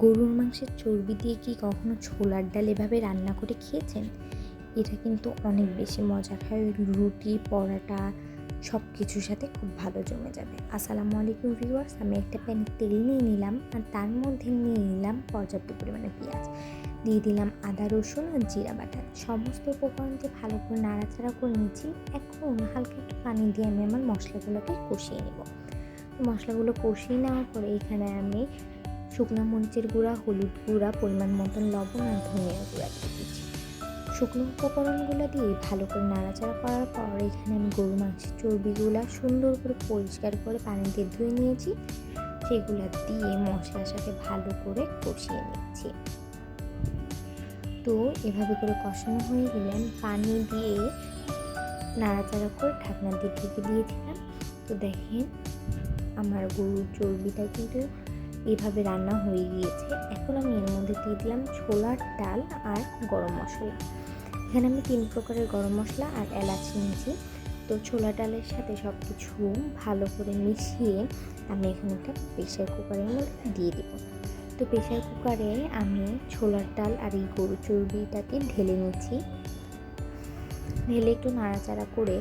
গরুর মাংসের চর্বি দিয়ে কি কখনো ছোলার ডাল এভাবে রান্না করে খেয়েছেন? এটা কিন্তু অনেক বেশি মজা খায় রুটি, পরাটা সব কিছুর সাথে খুব ভালো জমে যাবে। আসসালামু আলাইকুম ভিউয়ার্স, আমি একটা প্যানে তেল নিয়ে নিলাম আর তার মধ্যে নিয়ে নিলাম পর্যাপ্ত পরিমাণে পেঁয়াজ। দিয়ে দিলাম আদা, রসুন আর জিরা বাটা। সমস্ত উপকরণকে ভালো করে নাড়াচাড়া করে নিচ্ছি এখন হালকা একটু পানি দিয়ে আমি আমার মশলাগুলোকে কষিয়ে নেব। মশলাগুলো কষিয়ে নেওয়ার পরে এখানে আমি শুকনো মরিচের গুঁড়া, হলুদ গুঁড়া, পরিমাণ মতন লবণ আর ধনিয়া গুঁড়া দিয়ে দিচ্ছি। শুকনো উপকরণগুলো দিয়ে ভালো করে নাড়াচাড়া করার পর এখানে আমি গরু মাংসের চর্বিগুলো সুন্দর করে পরিষ্কার করে পানিতে ধুয়ে নিয়েছি। সেগুলো দিয়ে মশলার সাথে ভালো করে কষিয়ে নিচ্ছি। তো এভাবে করে কষানো হয়ে গেলে পানি দিয়ে নাড়াচাড়া করে ঢাকনা দিয়ে ঢেকে দিয়েছিলাম তো দেখেন আমার গরুর চর্বিটা কিন্তু এভাবে রান্না হয়ে গিয়েছে। এখন আমি এর মধ্যে দিয়ে দিলাম ছোলার ডাল আর গরম মশলা। এখানে আমি তিন প্রকারের গরম মশলা আর এলাচ নিয়েছি। তো ছোলা ডালের সাথে সব কিছু ভালো করে মিশিয়ে আমি এখন একটা প্রেশার কুকারের মধ্যে দিয়ে দেবো। তো প্রেশার কুকারে আমি ছোলার ডাল আর এই গরু চর্বিটাকে ঢেলে নিচ্ছি ঢেলে একটু নাড়াচাড়া করে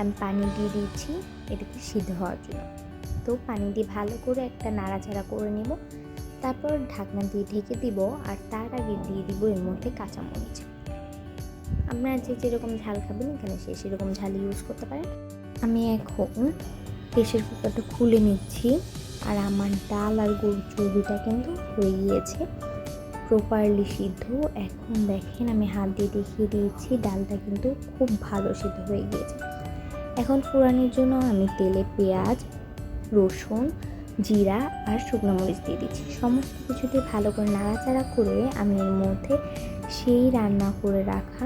আমি পানি দিয়ে দিচ্ছি এটাকে সিদ্ধ হওয়ার জন্য। তো পানি দিয়ে ভালো করে একটা নাড়াচাড়া করে নেব। তারপর ঢাকনা দিয়ে ঢেকে দিব আর তার আগে দিয়ে দিব এর মধ্যে কাঁচামরিচ। আপনারা যে যেরকম ঝাল খাবেন এখানে সে সেরকম ঝাল ইউজ করতে পারেন। আমি এখন প্রেশার কুকারটা খুলে নিচ্ছি আর আমার ডাল আর গরু চর্বিটা কিন্তু হয়ে গিয়েছে। প্রপারলি সিদ্ধ। এখন দেখেন আমি হাত দিয়ে দেখিয়ে দিয়েছি, ডালটা কিন্তু খুব ভালো সিদ্ধ হয়ে গিয়েছে। এখন ফোড়ানোর জন্য আমি তেলে পেঁয়াজ রসুন, জিরা আর শুকনো মরিচ দিয়ে দিচ্ছি। সমস্ত কিছুতে ভালো করে নাড়াচাড়া করে আমি এর মধ্যে সেই রান্না করে রাখা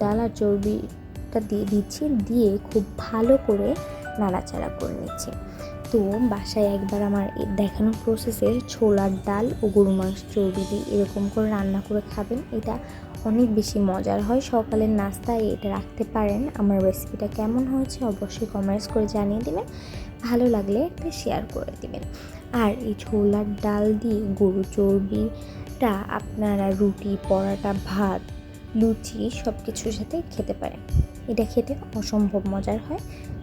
ডাল আর চর্বিটা দিয়ে দিচ্ছি। দিয়ে খুব ভালো করে নাড়াচাড়া করে নিচ্ছি। তো বাসায় একবার আমার দেখানো প্রসেসের ছোলার ডাল ও গরু মাংস চর্বি এরকম করে রান্না করে খাবেন। এটা অনেক বেশি মজার হয়। সকালের নাস্তায় এটা রাখতে পারেন। আমার রেসিপিটা কেমন হয়েছে অবশ্যই কমেন্টস করে জানিয়ে দেবেন। ভালো লাগলে একটা শেয়ার করে দেবেন। আর এই ছোলার ডাল দিয়ে গরু চর্বিটা আপনারা রুটি, পরাটা, ভাত, লুচি সব কিছুর সাথে খেতে পারেন। এটা খেতে অসম্ভব মজার হয়।